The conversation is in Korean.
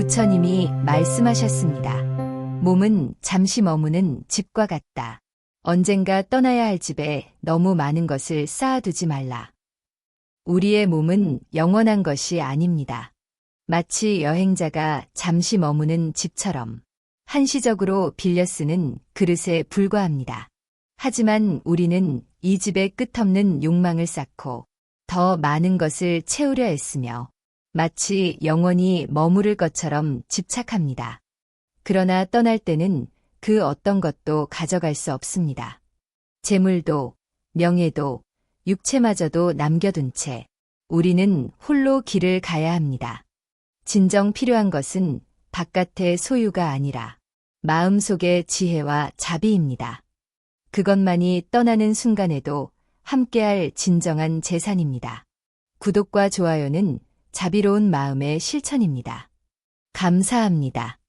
부처님이 말씀하셨습니다. 몸은 잠시 머무는 집과 같다. 언젠가 떠나야 할 집에 너무 많은 것을 쌓아두지 말라. 우리의 몸은 영원한 것이 아닙니다. 마치 여행자가 잠시 머무는 집처럼 한시적으로 빌려 쓰는 그릇에 불과합니다. 하지만 우리는 이 집에 끝없는 욕망을 쌓고 더 많은 것을 채우려 했으며 마치 영원히 머무를 것처럼 집착합니다. 그러나 떠날 때는 그 어떤 것도 가져갈 수 없습니다. 재물도, 명예도, 육체마저도 남겨둔 채 우리는 홀로 길을 가야 합니다. 진정 필요한 것은 바깥의 소유가 아니라 마음속의 지혜와 자비입니다. 그것만이 떠나는 순간에도 함께할 진정한 재산입니다. 구독과 좋아요는 자비로운 마음의 실천입니다. 감사합니다.